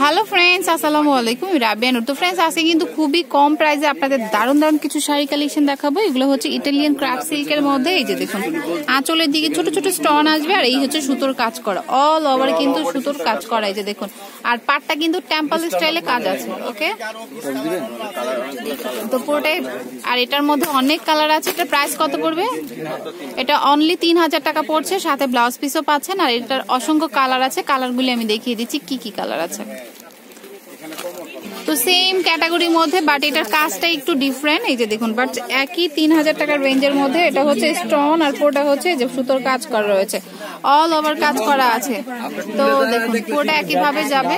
Hello friends আসসালামু আলাইকুম রাবিয়ানুর তো ফ্রেন্ডস আজকে কিন্তু খুবই কম প্রাইসে আপনাদের দারুণ দারুণ কিছু শাড়ি কালেকশন দেখাবো। এগুলো হচ্ছে ইটালিয়ান ক্রাফট সিল্কের মধ্যে। এই যে দেখুন, আঁচলের দিকে ছোট ছোট স্টোন আসবে আর এই হচ্ছে সুতোর কাজ করা। অল ওভার কিন্তু সুতোর কাজ করা। এই যে দেখুন, আর পাটটা কিন্তু টেম্পল স্টাইলে কাজ আছে ওকে তো পুরোটাই, আর এটার মধ্যে অনেক কালার আছে। এটা প্রাইস কত পড়বে? এটা অনলি তিন হাজার টাকা পড়ছে। সাথে ব্লাউজ পিসও পাচ্ছেন। আর এটার অসংখ্য কালার আছে। কালারগুলি আমি দেখিয়ে দিচ্ছি, কি কি কালার আছে তো সেম ক্যাটাগরির মধ্যে বাট এটার কাজটা একটু ডিফারেন্ট এই যে দেখুন বাট একই তিন হাজার টাকার রেঞ্জের মধ্যে এটা হচ্ছে স্টোন আর পুরোটা হচ্ছে যে সুতোর কাজ করা রয়েছে। অল ওভার কাজ করা আছে। তো দেখুন পুরোটা একই ভাবে যাবে।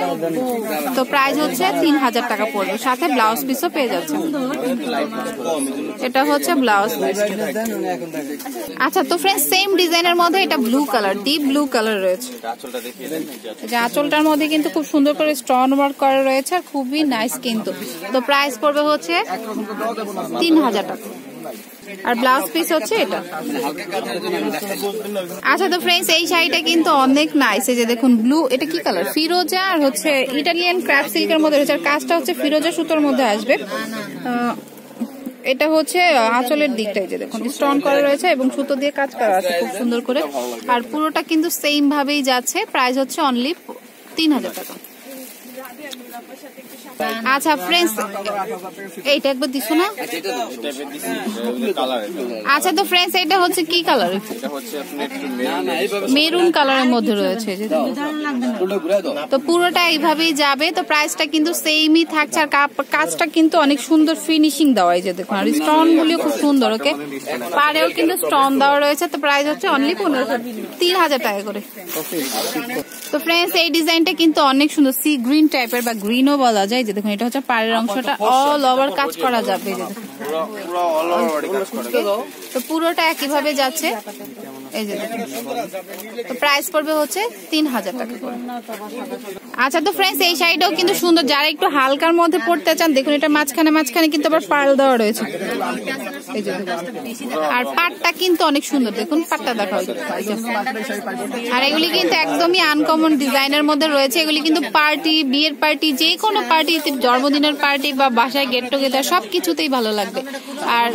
তো প্রাইস হচ্ছে তিন হাজার টাকা পড়বে। সাথে ব্লাউজ পিসও পেয়ে যাচ্ছে এটা হচ্ছে ব্লাউজ আচ্ছা তো ফ্রেন্ড সেম ডিজাইনের মধ্যে এটা blue colour deep blue colour রয়েছে। আঁচলটার মধ্যে কিন্তু খুব সুন্দর করে স্টোন ওয়ার্ক করা রয়েছে আর খুবই নাইস কিন্তু। তো প্রাইস পড়বে হচ্ছে তিন হাজার টাকা। আর ব্লাউজ পিস হচ্ছে এটা। আচ্ছা তো ফ্রেন্ডস এই শাড়িটা কিন্তু অনেক নাইস এই যে দেখুন ব্লু এটা কি কালার ফিরোজা আর হচ্ছে ইটালিয়ান ক্রাফট সিল্কের মধ্যে রয়েছে। আর কাজটা হচ্ছে ফিরোজা সুতোর মধ্যে আসবে। এটা হচ্ছে আঁচলের দিকটাই যে দেখুন স্টোন করা রয়েছে এবং সুতো দিয়ে কাজ করা আছে খুব সুন্দর করে। আর পুরোটা কিন্তু সেম ভাবেই যাচ্ছে। প্রাইস হচ্ছে অনলি তিন হাজার টাকা। আচ্ছা ফ্রেন্ডস এইটা একবার দিছো না? আচ্ছা তো ফ্রেন্ডস এটা হচ্ছে কি কালার মেরুন কালারের মধ্যে রয়েছে। তো পুরোটা এইভাবেই যাবে। তো প্রাইসটা কিন্তু সেমই থাকছে। আর কাজটা কিন্তু অনেক সুন্দর ফিনিশিং দেওয়া যে দেখুন। আর স্টোন গুলিও খুব সুন্দর ওকে পাড়েও কিন্তু স্টোন দেওয়া রয়েছে। তো প্রাইস হচ্ছে অনলি পনেরোশো তিন হাজার টাকা করে। তো ফ্রেন্ডস এই ডিজাইনটা কিন্তু অনেক সুন্দর। সি গ্রিন টাইপের বা গ্রিনও বলা যায়। যে দেখুন এটা হচ্ছে পাড়ের অংশটা অল ওভার কাজ করা যাবে এই তো পুরোটা একইভাবে যাচ্ছে। এই যে দেখুন। তো প্রাইস পড়বে হচ্ছে তিন হাজার টাকা করে। আচ্ছা তো ফ্রেন্ডস এই শাড়িটাও কিন্তু সুন্দর। যারা একটু হালকার মধ্যে পড়তে চান, দেখুন, এটা মাঝখানে মাঝখানে কিন্তু আবার পার্ল দেওয়া রয়েছে। আর পাটটা কিন্তু অনেক সুন্দর, দেখুন, পাটটা দেখা আর এগুলি কিন্তু একদমই আনকমন ডিজাইনের মধ্যে রয়েছে। এগুলি কিন্তু পার্টি বিয়ের পার্টি যে কোনো পার্টি জন্মদিনের পার্টি বা বাসায় গেট টুগেদার সব কিছুতেই ভালো লাগবে। আর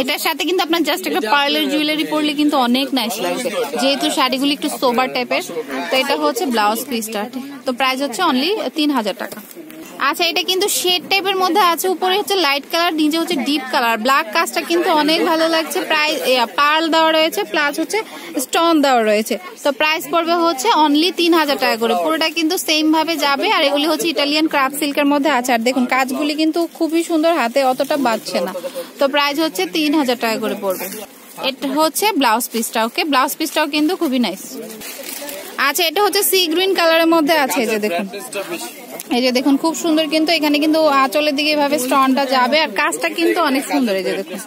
এটার সাথে কিন্তু আপনার জাস্ট একটা পার্লার জুয়েলারি পরলে কিন্তু অনেক নাইস লাগবে। যেহেতু শাড়িগুলি একটু সোবার টাইপের তো এটা হচ্ছে ব্লাউজ পিসটা তো প্রাইস হচ্ছে অনলি তিন হাজার টাকা। আচ্ছা এটা কিন্তু শেড টাইপের মধ্যে আছে। উপরে হচ্ছে লাইট কালার নিচে হচ্ছে ডিপ কালার ব্ল্যাক কাজটা কিন্তু অনেক ভালো লাগছে। প্রাইস পার্ল দেওয়া রয়েছে প্লাস হচ্ছে স্টোন দেওয়া রয়েছে। তো প্রাইস পড়বে হচ্ছে অনলি তিন হাজার টাকা করে। পুরোটা কিন্তু সেম ভাবে যাবে। আর এগুলি হচ্ছে ইটালিয়ান ক্রাফট সিল্কের মধ্যে আছে। আর দেখুন, কাজগুলি কিন্তু খুবই সুন্দর। হাতে অতটা বাজছে না। তো প্রাইস হচ্ছে তিন হাজার টাকা করে পড়বে। এটা হচ্ছে ব্লাউজ পিসটা ওকে ব্লাউজ পিসটাও কিন্তু খুবই নাইস আচ্ছা এটা হচ্ছে সি গ্রিন কালারের মধ্যে আছে এই যে দেখুন। এই যে দেখুন খুব সুন্দর কিন্তু এখানে কিন্তু আঁচলের দিকে এভাবে স্টনটা যাবে আর কাজটা কিন্তু অনেক সুন্দর এই যে দেখুন।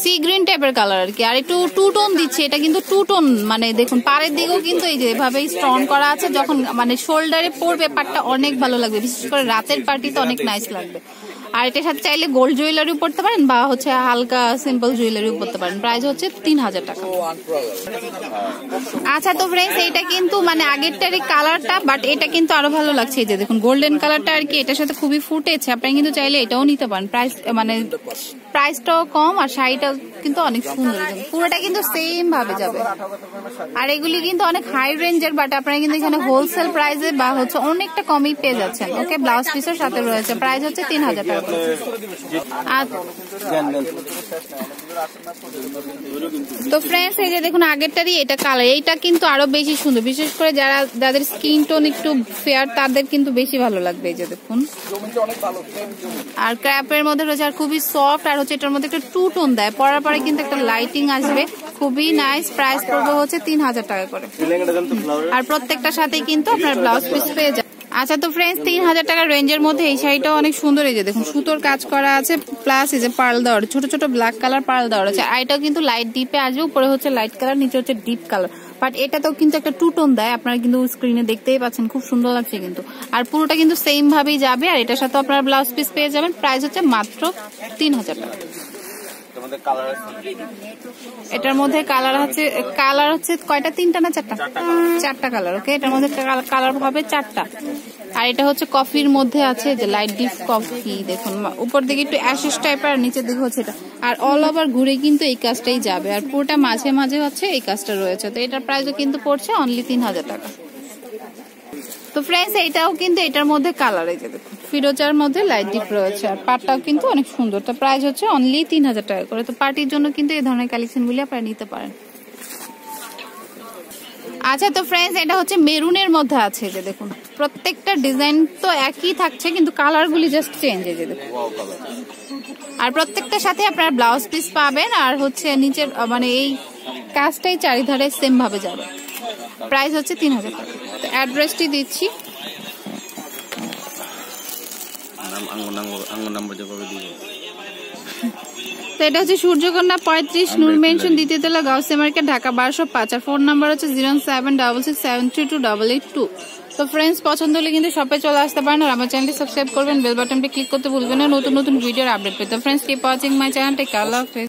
সি গ্রিন টাইপের কালার আর কি আর একটু টু টোন দিচ্ছে এটা কিন্তু টু টোন মানে দেখুন পাড়ের দিকেও কিন্তু এই যে এভাবে স্টোন করা আছে যখন মানে শোল্ডারে পড়বে পাটটা অনেক ভালো লাগবে বিশেষ করে রাতের পার্টিতে অনেক নাইস লাগবে। আর এটার সাথে চাইলে গোল্ড জুয়েলারিও পড়তে পারেন বা হচ্ছে হালকা সিম্পল জুয়েলারিও পড়তে পারেন। প্রাইস হচ্ছে তিন হাজার টাকা। আচ্ছা তো ফ্রেন্ডস এইটা কিন্তু মানে আগেরটারই কালারটা বাট এটা কিন্তু আরও ভালো লাগছে এই যে দেখুন গোল্ডেন কালারটা আর কি, এটার সাথে খুবই ফুটেছে। আপনি কিন্তু চাইলে এটাও নিতে পারেন। প্রাইস মানে প্রাইসটাও কম আর শাড়িটাও কিন্তু অনেক সুন্দর পুরোটা কিন্তু সেম ভাবে যাবে। আর এগুলি কিন্তু অনেক হাই রেঞ্জের বাট আপনারা কিন্তু এখানে হোলসেল প্রাইসে বা হচ্ছে অনেকটা কমই পেয়ে যাচ্ছেন। ওকে ব্লাউজ পিসের সাথে রয়েছে। প্রাইস হচ্ছে তিন হাজার টাকা। তো ফ্রেন্ডস এই যে দেখুন আগেরটারই এটা কালার এইটা কিন্তু আরও বেশি সুন্দর। বিশেষ করে যারা যাদের স্কিন টোন একটু ফেয়ার তাদের কিন্তু বেশি ভালো লাগবে এই যে দেখুন। আর ক্র্যাপের মধ্যে রয়েছে আর খুবই সফট আর হচ্ছে এটার মধ্যে একটা টু টোন দেয়। পরার পরে কিন্তু একটা লাইটিং আসবে। খুবই নাইস প্রাইস পড়বে হচ্ছে তিন হাজার টাকা করে। আর প্রত্যেকটার সাথে কিন্তু আপনার ব্লাউজ পিস পেয়ে যাবে আচ্ছা তো ফ্রেন্ডস তিন হাজার টাকার রেঞ্জের মধ্যে এই শাড়িটা অনেক সুন্দর এই যে দেখুন, সুতোর কাজ করা আছে প্লাস এই যে পার্ল দেওয়ার, ছোট ছোট ব্ল্যাক কালার পার্ল দেওয়ার আছে। আর এটাও কিন্তু লাইট ডিপে আসবে, উপরে হচ্ছে লাইট কালার নিচে হচ্ছে ডিপ কালার বাট এটাতেও কিন্তু একটা টু টোন দেয়, আপনারা কিন্তু স্ক্রিনে দেখতেই পাচ্ছেন, খুব সুন্দর লাগছে কিন্তু। আর পুরোটা কিন্তু সেম ভাবেই যাবে, আর এটার সাথে আপনারা ব্লাউজ পিস পেয়ে যাবেন প্রাইস হচ্ছে মাত্র তিন হাজার টাকা। এটার মধ্যে কালার হচ্ছে কালার হচ্ছে কয়টা? তিনটা না চারটা? চারটা কালার ওকে এটার মধ্যে কালার হবে চারটা। আর এটা হচ্ছে কফির মধ্যে আছে যে লাইট ডিপ কফি দেখুন। উপর দিকে একটু অ্যাশেস টাইপের আর নিচের দিকে হচ্ছে এটা। আর অল ওভার ঘুরে কিন্তু এই কাজটাই যাবে। আর পুরোটা মাঝে মাঝে হচ্ছে এই কাজটা রয়েছে। তো এটার প্রাইসও কিন্তু পড়ছে অনলি তিন হাজার টাকা। তো ফ্রেন্ডস এইটাও কিন্তু এটার মধ্যে কালার এই যে দেখুন। ফিরোজার মধ্যে লাইট ডিপ রয়েছে। আর পাটটাও কিন্তু অনেক সুন্দর। তো প্রাইস হচ্ছে অনলি তিন হাজার টাকা করে। তো পার্টির জন্য কিন্তু এই ধরনের কালেকশনগুলি আপনারা নিতে পারেন। আচ্ছা তো ফ্রেন্ডস এটা হচ্ছে মেরুনের মধ্যে আছে যে দেখুন। প্রত্যেকটা ডিজাইন তো একই থাকছে, কিন্তু কালারগুলি জাস্ট চেঞ্জ এই যে দেখুন। আর প্রত্যেকটার সাথে আপনার ব্লাউজ পিস পাবেন, আর হচ্ছে নিচের মানে এই কাজটাই চারিধারে সেম ভাবে যাবে। প্রাইস হচ্ছে তিন হাজার টাকা। তো অ্যাড্রেসটি দিচ্ছি। আঙ্গুর নাম্বার যেভাবে দিব তো এটা হচ্ছে সূর্যকন্যা পঁয়ত্রিশ নূর মেনশন দ্বিতীয় তলা গাউসে মার্কেট ঢাকা বারোশো পাঁচ আর ফোন নাম্বার হচ্ছে zero seven double six seven three two double eight two. তো ফ্রেন্ডস পছন্দ হলে কিন্তু সবাই চলে আসতে পারেন আর আমার চ্যানেলটি সাবস্ক্রাইব করবেন বেল বাটনটি ক্লিক করতে ভুলবেন না নতুন নতুন ভিডিওর আপডেট পেতে। ফ্রেন্ডস কিপ ওয়াচিং মাই চ্যানেলটি হাফেজ